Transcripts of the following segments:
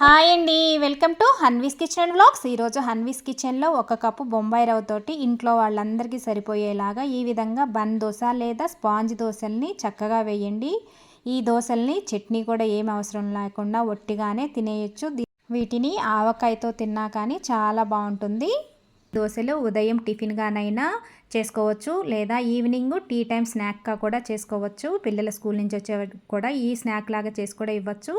Hi అండి. Welcome to Hanvi's kitchen blogs ఈరోజు హన్వీస్ కిచెన్లో ఒక కప్పు బొంబాయి రవ్వతోటి ఇంట్లో వాళ్ళందరికీ సరిపోయేలాగా ఈ విధంగా బన్ దోశ లేదా స్పాంజ్ దోశల్ని చక్కగా వేయండి. ఈ దోశల్ని చట్నీ కూడా ఏం అవసరం లేకుండా ఒట్టిగానే తినేయచ్చు. వీటిని ఆవకాయతో తిన్నా కానీ చాలా బాగుంటుంది. దోశలు ఉదయం టిఫిన్గానైనా చేసుకోవచ్చు లేదా ఈవినింగ్ టీ టైం స్నాక్గా కూడా చేసుకోవచ్చు. పిల్లల స్కూల్ నుంచి వచ్చే కూడా ఈ స్నాక్ లాగా చేసి కూడా ఇవ్వచ్చు.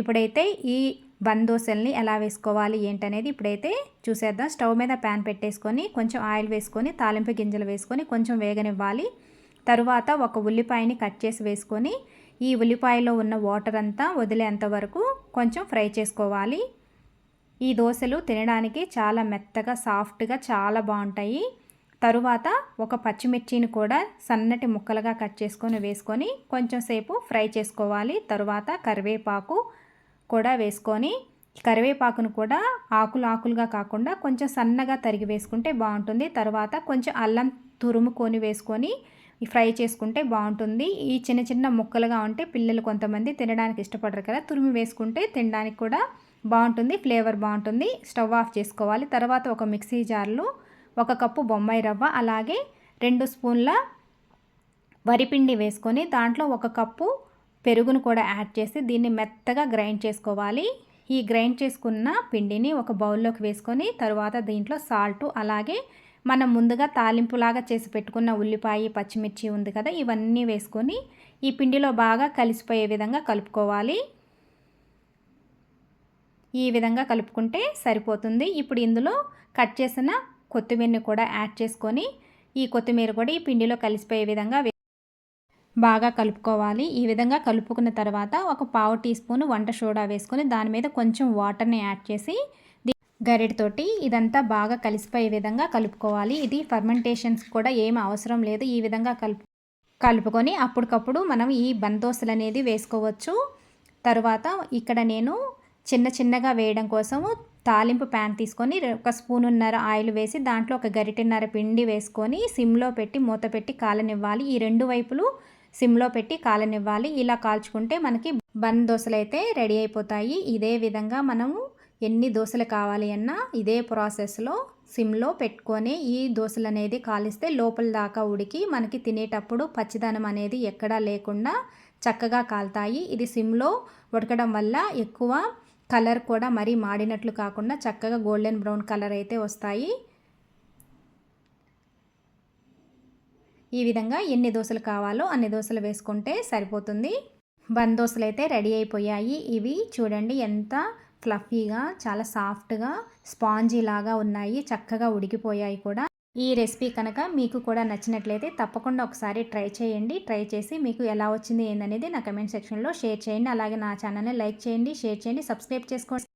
ఇప్పుడైతే ఈ బందోసల్ని ఎలా వేసుకోవాలి ఏంటనేది ఇప్పుడైతే చూసేద్దాం. స్టవ్ మీద ప్యాన్ పెట్టేసుకొని కొంచెం ఆయిల్ వేసుకొని తాలింపు గింజలు వేసుకొని కొంచెం వేగనివ్వాలి. తరువాత ఒక ఉల్లిపాయని కట్ చేసి వేసుకొని ఈ ఉల్లిపాయలో ఉన్న వాటర్ అంతా వదిలేంత వరకు కొంచెం ఫ్రై చేసుకోవాలి. ఈ దోశలు తినడానికి చాలా మెత్తగా సాఫ్ట్గా చాలా బాగుంటాయి. తరువాత ఒక పచ్చిమిర్చిని కూడా సన్నటి ముక్కలుగా కట్ చేసుకొని వేసుకొని కొంచెం సేపు ఫ్రై చేసుకోవాలి. తరువాత కరివేపాకు కూడా వేసుకొని కరివేపాకును కూడా ఆకులు ఆకులుగా కాకుండా కొంచెం సన్నగా తరిగి వేసుకుంటే బాగుంటుంది. తర్వాత కొంచెం అల్లం తురుముకొని వేసుకొని ఫ్రై చేసుకుంటే బాగుంటుంది. ఈ చిన్న చిన్న ముక్కలుగా ఉంటే పిల్లలు కొంతమంది తినడానికి ఇష్టపడరు కదా. తురిమి వేసుకుంటే తినడానికి కూడా బాగుంటుంది ఫ్లేవర్ బాగుంటుంది. స్టవ్ ఆఫ్ చేసుకోవాలి. తర్వాత ఒక మిక్సీ జార్లో ఒక కప్పు బొమ్మాయి రవ్వ అలాగే రెండు స్పూన్ల వరిపిండి వేసుకొని దాంట్లో ఒక కప్పు పెరుగును కూడా యాడ్ చేసి దీన్ని మెత్తగా గ్రైండ్ చేసుకోవాలి. ఈ గ్రైండ్ చేసుకున్న పిండిని ఒక బౌల్లోకి వేసుకొని తరువాత దీంట్లో సాల్ట్ అలాగే మనం ముందుగా తాలింపులాగా చేసి పెట్టుకున్న ఉల్లిపాయ పచ్చిమిర్చి ఉంది కదా ఇవన్నీ వేసుకొని ఈ పిండిలో బాగా కలిసిపోయే విధంగా కలుపుకోవాలి. ఈ విధంగా కలుపుకుంటే సరిపోతుంది. ఇప్పుడు ఇందులో కట్ చేసిన కొత్తిమీరని కూడా యాడ్ చేసుకొని ఈ కొత్తిమీర కూడా ఈ పిండిలో కలిసిపోయే విధంగా బాగా కలుపుకోవాలి. ఈ విధంగా కలుపుకున్న తర్వాత ఒక పావు టీ స్పూన్ వంట సోడా వేసుకొని దాని మీద కొంచెం వాటర్ని యాడ్ చేసి గరిటతోటి ఇదంతా బాగా కలిసిపోయే విధంగా కలుపుకోవాలి. ఇది ఫర్మెంటేషన్స్ కూడా ఏం అవసరం లేదు. ఈ విధంగా కలుపు కలుపుకొని అప్పటికప్పుడు మనం ఈ బందోసలు అనేది వేసుకోవచ్చు. తర్వాత ఇక్కడ నేను చిన్న చిన్నగా వేయడం కోసము తాలింపు ప్యాన్ తీసుకొని ఒక స్పూనున్నర ఆయిల్ వేసి దాంట్లో ఒక గరిటెన్నర పిండి వేసుకొని సిమ్లో పెట్టి మూత పెట్టి కాలనివ్వాలి. ఈ రెండు వైపులు సిమ్లో పెట్టి కాలనివ్వాలి. ఇలా కాల్చుకుంటే మనకి బన్ దోశలు అయితే రెడీ అయిపోతాయి. ఇదే విధంగా మనము ఎన్ని దోశలు కావాలి అన్నా ఇదే ప్రాసెస్లో సిమ్లో పెట్టుకొని ఈ దోశలు అనేది కాలిస్తే లోపల దాకా ఉడికి మనకి తినేటప్పుడు పచ్చిదనం అనేది ఎక్కడా లేకుండా చక్కగా కాలుతాయి. ఇది సిమ్లో ఉడకడం వల్ల ఎక్కువ కలర్ కూడా మరీ మాడినట్లు కాకుండా చక్కగా గోల్డెన్ బ్రౌన్ కలర్ అయితే వస్తాయి. ఈ విధంగా ఎన్ని దోశలు కావాలో అన్ని దోశలు వేసుకుంటే సరిపోతుంది. బంద్ దోశలు అయితే రెడీ అయిపోయాయి. ఇవి చూడండి ఎంత ఫ్లఫీగా చాలా సాఫ్ట్గా స్పాంజీ లాగా ఉన్నాయి. చక్కగా ఉడికిపోయాయి కూడా. ఈ రెసిపీ కనుక మీకు కూడా నచ్చినట్లయితే తప్పకుండా ఒకసారి ట్రై చేయండి. ట్రై చేసి మీకు ఎలా వచ్చింది ఏందనేది నా కమెంట్ సెక్షన్లో షేర్ చేయండి. అలాగే నా ఛానల్ని లైక్ చేయండి షేర్ చేయండి సబ్స్క్రైబ్ చేసుకోండి.